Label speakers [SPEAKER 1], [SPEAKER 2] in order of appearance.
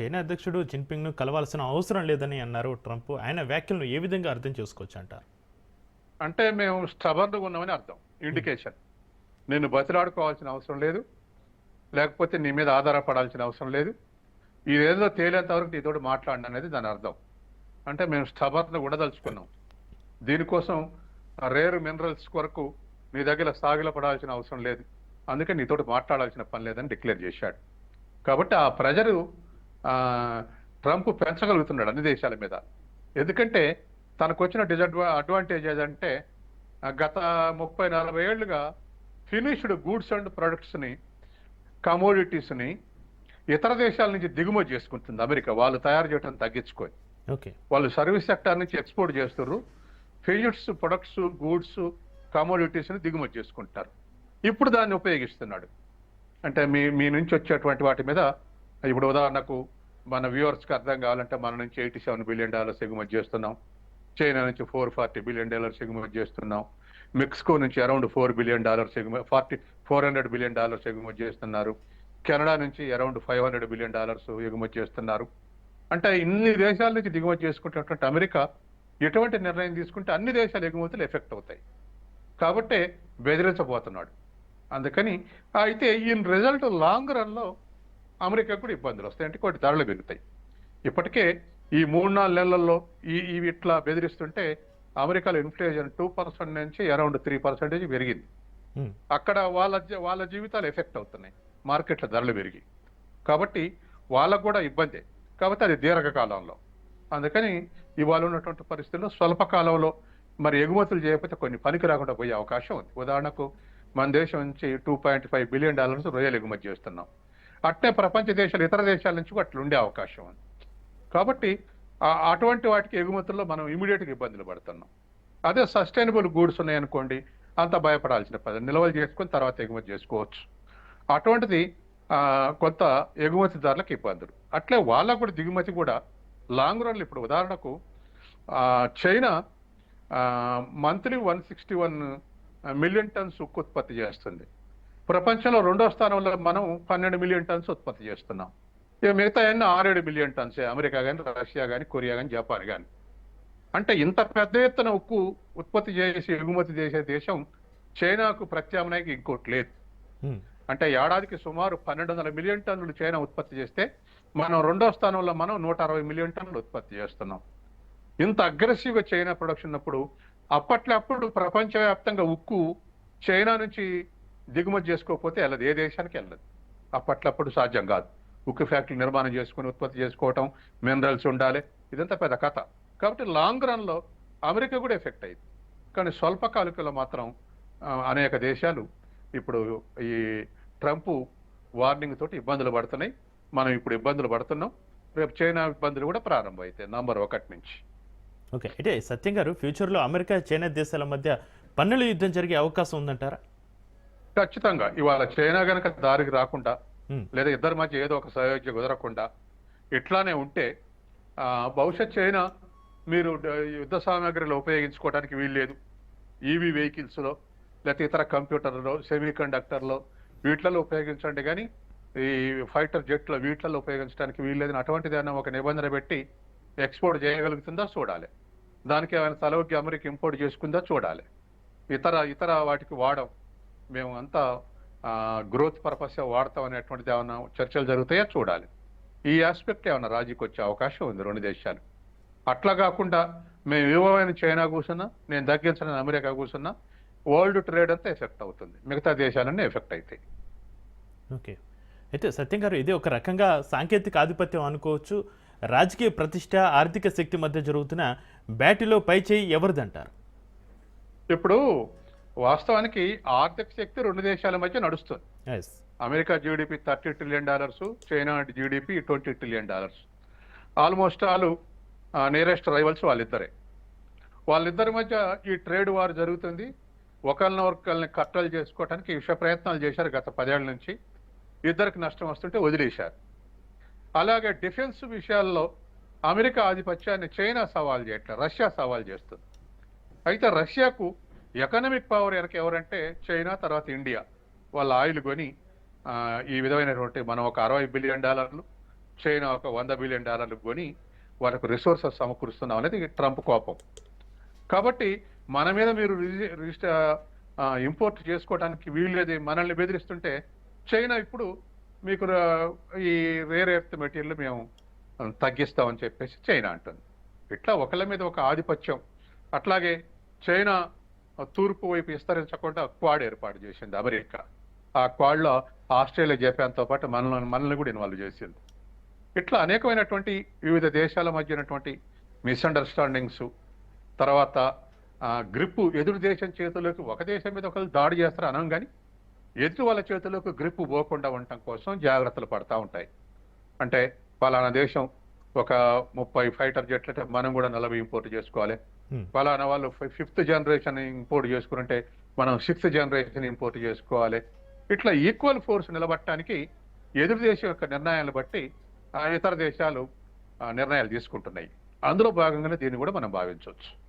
[SPEAKER 1] China అధ్యక్షుడు జిన్పింగ్ను కలవాల్సిన అవసరం లేదని అన్నారు ట్రంప్. ఆయన వ్యాఖ్యలను ఏ విధంగా అర్థం చేసుకోవచ్చు అంటారు?
[SPEAKER 2] అంటే మేము స్టబర్న్గా ఉన్నామని అర్థం ఇండికేషన్. నేను బతిలాడుకోవాల్సిన అవసరం లేదు లేకపోతే నీ మీద ఆధారపడాల్సిన అవసరం లేదు. ఇదేదో తేలేంత వరకు నీతోటి మాట్లాడిన అనేది దాని అర్థం. అంటే మేము స్టబర్న్ ఉండదలుచుకున్నాం. దీనికోసం రేర్ మినరల్స్ కొరకు నీ దగ్గర సాగిల పడాల్సిన అవసరం లేదు. అందుకే నీతోటి మాట్లాడాల్సిన పని లేదని డిక్లేర్ చేశాడు. కాబట్టి ఆ ప్రజలు ట్రంప్ పెంచగలుగుతున్నాడు అన్ని దేశాల మీద. ఎందుకంటే తనకు వచ్చిన డిజడ్వా అడ్వాంటేజ్ ఏదంటే గత ముప్పై నలభై ఏళ్ళుగా ఫినిష్డ్ గూడ్స్ అండ్ ప్రొడక్ట్స్ని కమోడిటీస్ని ఇతర దేశాల నుంచి దిగుమతి చేసుకుంటుంది అమెరికా. వాళ్ళు తయారు చేయడం తగ్గించుకొని.
[SPEAKER 1] ఓకే.
[SPEAKER 2] వాళ్ళు సర్వీస్ సెక్టార్ నుంచి ఎక్స్పోర్ట్ చేస్తున్నారు ఫినిష్డ్స్ ప్రొడక్ట్స్ గూడ్స్ కమోడిటీస్ని దిగుమతి చేసుకుంటారు. ఇప్పుడు దాన్ని ఉపయోగిస్తున్నాడు. అంటే మీ మీ నుంచి వచ్చేటువంటి వాటి మీద ఇప్పుడు ఉదాహరణకు మన వ్యూవర్స్కి అర్థం కావాలంటే మన నుంచి ఎయిటీ సెవెన్ బిలియన్ డాలర్స్ ఎగుమతి చేస్తున్నాం. చైనా నుంచి ఫోర్ ఫార్టీ బిలియన్ డాలర్స్ ఎగుమతి చేస్తున్నాం. మెక్సికో నుంచి అరౌండ్ ఫోర్ బిలియన్ డాలర్స్ ఎగుమతి forty four hundred billion dollars ఎగుమతి చేస్తున్నారు. కెనడా నుంచి around five hundred billion dollars ఎగుమతి చేస్తున్నారు. అంటే ఇన్ని దేశాల నుంచి దిగుమతి చేసుకుంటున్నటువంటి అమెరికా ఎటువంటి నిర్ణయం తీసుకుంటే అన్ని దేశాల ఎగుమతులు ఎఫెక్ట్ అవుతాయి. కాబట్టే బెదిరించబోతున్నాడు. అందుకని అయితే ఈ రిజల్ట్ లాంగ్ రన్లో అమెరికా కూడా ఇబ్బందులు వస్తాయి. అంటే కొన్ని ధరలు పెరుగుతాయి. ఇప్పటికే ఈ మూడు నాలుగు నెలల్లో ఈ ఇవి ఇట్లా బెదిరిస్తుంటే అమెరికాలో ఇన్ఫ్లేషన్ టూ పర్సెంట్ నుంచి అరౌండ్ త్రీ పర్సెంటేజ్ పెరిగింది. అక్కడ వాళ్ళ వాళ్ళ జీవితాలు ఎఫెక్ట్ అవుతున్నాయి. మార్కెట్ల ధరలు పెరిగి. కాబట్టి వాళ్ళకు కూడా ఇబ్బందే. కాబట్టి అది దీర్ఘకాలంలో. అందుకని ఇవాళ ఉన్నటువంటి పరిస్థితుల్లో స్వల్ప కాలంలో మరి ఎగుమతులు చేయకపోతే కొన్ని పనికి రాకుండా పోయే అవకాశం ఉంది. ఉదాహరణకు మన దేశం నుంచి two point five billion dollars రొయ్యలు ఎగుమతి చేస్తున్నాం. అట్టే ప్రపంచ దేశాలు ఇతర దేశాల నుంచి కూడా అట్లా ఉండే అవకాశం ఉంది. కాబట్టి అటువంటి వాటికి ఎగుమతుల్లో మనం ఇమీడియట్గా ఇబ్బందులు పడుతున్నాం. అదే సస్టైనబుల్ గూడ్స్ ఉన్నాయనుకోండి అంత భయపడాల్సిన పని నిల్వలు చేసుకొని తర్వాత ఎగుమతి చేసుకోవచ్చు. అటువంటిది కొంత ఎగుమతిదారులకు ఇబ్బందులు. అట్లే వాళ్ళకు కూడా దిగుమతి కూడా లాంగ్ రన్లు ఇప్పుడు ఉదాహరణకు China monthly one sixty one million tons ఉక్కు ఉత్పత్తి చేస్తుంది. ప్రపంచంలో రెండో స్థానంలో మనం పన్నెండు మిలియన్ టన్స్ ఉత్పత్తి చేస్తున్నాం. ఇక మిగతా అన్ని ఆరేడు మిలియన్ టన్స్ అమెరికా కానీ రష్యా కానీ కొరియా కానీ జపాన్ కానీ అంటే ఇంత పెద్ద ఎత్తున ఉక్కు ఉత్పత్తి చేసి ఎగుమతి చేసే దేశం చైనాకు ప్రత్యామ్నాయకి ఇంకోటి లేదు. అంటే ఏడాదికి సుమారు పన్నెండు వందల మిలియన్ టన్నులు చైనా ఉత్పత్తి చేస్తే మనం రెండో స్థానంలో మనం నూట అరవై మిలియన్ టన్నులు ఉత్పత్తి చేస్తున్నాం. ఇంత అగ్రెసివ్గా చైనా ప్రొడక్షన్ ఉన్నప్పుడు అప్పట్లో అప్పుడు ప్రపంచవ్యాప్తంగా ఉక్కు చైనా నుంచి దిగుమతి చేసుకోకపోతే వెళ్ళదు. ఏ దేశానికి వెళ్ళదు. అప్పట్లప్పుడు సాధ్యం కాదు. ఉక్కు ఫ్యాక్టరీ నిర్మాణం చేసుకుని ఉత్పత్తి చేసుకోవటం మినరల్స్ ఉండాలి. ఇదంతా పెద్ద కథ. కాబట్టి లాంగ్ రన్లో అమెరికా కూడా ఎఫెక్ట్ అయింది కానీ స్వల్పకాలికలో మాత్రం అనేక దేశాలు ఇప్పుడు ఈ ట్రంప్ వార్నింగ్ తోటి ఇబ్బందులు పడుతున్నాయి. మనం ఇప్పుడు ఇబ్బందులు పడుతున్నాం. రేపు చైనా ఇబ్బందులు కూడా ప్రారంభమవుతాయి నంబర్ ఒకటి నుంచి.
[SPEAKER 1] ఓకే. అయితే సత్యం గారు ఫ్యూచర్లో అమెరికా చైనా దేశాల మధ్య పన్నుల యుద్ధం జరిగే అవకాశం ఉందంటారా?
[SPEAKER 2] ఖచ్చితంగా. ఇవాళ చైనా గనక దారికి రాకుండా లేదా ఇద్దరి మధ్య ఏదో ఒక సయోధ్య కుదరకుండా ఇట్లానే ఉంటే భవిష్యత్ చైనా మీరు యుద్ధ సామాగ్రిలో ఉపయోగించుకోవడానికి వీల్లేదు. ఈవీ వెహికల్స్లో లేకపోతే ఇతర కంప్యూటర్లో సెమీ కండక్టర్లో వీటిలలో ఉపయోగించండి. కానీ ఈ ఫైటర్ జెట్లో వీటిలలో ఉపయోగించడానికి వీల్లేదని అటువంటిది ఏమైనా ఒక నిబంధన పెట్టి ఎక్స్పోర్ట్ చేయగలుగుతుందా? చూడాలి. దానికి ఏమైనా తలవకి అమెరికా ఇంపోర్ట్ చేసుకుందా? చూడాలి. ఇతర ఇతర వాటికి వాడం మేము అంతా గ్రోత్ పర్పస్ వాడతాం అనేటువంటిది ఏమైనా చర్చలు జరుగుతాయో చూడాలి. ఈ ఆస్పెక్ట్ ఏమైనా రాజీకి వచ్చే అవకాశం ఉంది రెండు దేశాలు. అట్లా కాకుండా మేము ఇవ్వమైన చైనా కూర్చున్నా నేను తగ్గించిన అమెరికా కూర్చున్నా వరల్డ్ ట్రేడ్ అంతా ఎఫెక్ట్ అవుతుంది. మిగతా దేశాలన్నీ ఎఫెక్ట్ అవుతాయి.
[SPEAKER 1] ఓకే. అయితే సత్యం గారు ఇది ఒక రకంగా సాంకేతిక ఆధిపత్యం అనుకోవచ్చు. రాజకీయ ప్రతిష్ట ఆర్థిక శక్తి మధ్య జరుగుతున్న బ్యాటిలో పై చేయి ఎవరిదంటారు?
[SPEAKER 2] ఇప్పుడు వాస్తవానికి ఆర్థిక శక్తి రెండు దేశాల మధ్య నడుస్తుంది. America GDP thirty trillion dollars China GDP twenty trillion dollars. Almost all nearest rivals వాళ్ళిద్దరే. వాళ్ళిద్దరి మధ్య ఈ ట్రేడ్ వార్ జరుగుతుంది. ఒకరిని ఒకరిని కట్టలు చేసుకోవడానికి విష ప్రయత్నాలు చేశారు గత పదేళ్ళ నుంచి. ఇద్దరికి నష్టం వస్తుంటే వదిలేశారు. అలాగే డిఫెన్స్ విషయాల్లో అమెరికా ఆధిపత్యాన్ని చైనా సవాల్ చేయట్లేదు రష్యా సవాల్ చేస్తుంది. అయితే రష్యాకు ఎకనామిక్ పవర్ వెనక ఎవరంటే చైనా తర్వాత ఇండియా. వాళ్ళ ఆయిల్ కొని ఈ విధమైనటువంటి మనం ఒక అరవై బిలియన్ డాలర్లు చైనా ఒక వంద బిలియన్ డాలర్లు కొని వాళ్ళకు రిసోర్సెస్ సమకూరుస్తున్నాం అనేది ట్రంప్ కోపం. కాబట్టి మన మీద మీరు రిజి- ఇంపోర్ట్ చేసుకోవడానికి వీల్లేదు మనల్ని బెదిరిస్తుంటే చైనా ఇప్పుడు మీకు ఈ రేర్ ఎర్త్ మెటీరియల్ మేము తగ్గిస్తామని చెప్పేసి చైనా అంటుంది. ఇట్లా ఒకళ్ళ మీద ఒక ఆధిపత్యం. అట్లాగే చైనా తూర్పు వైపు విస్తరించకుండా క్వాడ్ ఏర్పాటు చేసింది అమెరికా. ఆ క్వాడ్లో ఆస్ట్రేలియా జపాన్తో పాటు మనల్ని మనల్ని కూడా ఇన్వాల్వ్ చేసింది. ఇట్లా అనేకమైనటువంటి వివిధ దేశాల మధ్యనటువంటి మిస్అండర్స్టాండింగ్స్ తర్వాత గ్రిప్పు ఎదురు దేశం చేతుల్లోకి ఒక దేశం మీద ఒకరు దాడి చేస్తారు అనం కానీ ఎదుటి వాళ్ళ చేతుల్లోకి గ్రిప్పు పోకుండా ఉండటం కోసం జాగ్రత్తలు పడతా ఉంటాయి. అంటే పలానా దేశం ఒక ముప్పై ఫైటర్ జెట్లు అంటే మనం కూడా నలభై ఇంపోర్ట్ చేసుకోవాలి.
[SPEAKER 1] Hmm.
[SPEAKER 2] ఫలానా వాళ్ళు ఫిఫ్త్ జనరేషన్ ఇంపోర్ట్ చేసుకుంటే మనం సిక్స్త్ జనరేషన్ ఇంపోర్ట్ చేసుకోవాలి. ఇట్లా ఈక్వల్ ఫోర్స్ నిలబట్టడానికి ఎదురు దేశం యొక్క నిర్ణయాలను బట్టి ఆ ఇతర దేశాలు నిర్ణయాలు తీసుకుంటున్నాయి. అందులో భాగంగానే దీన్ని కూడా మనం భావించవచ్చు.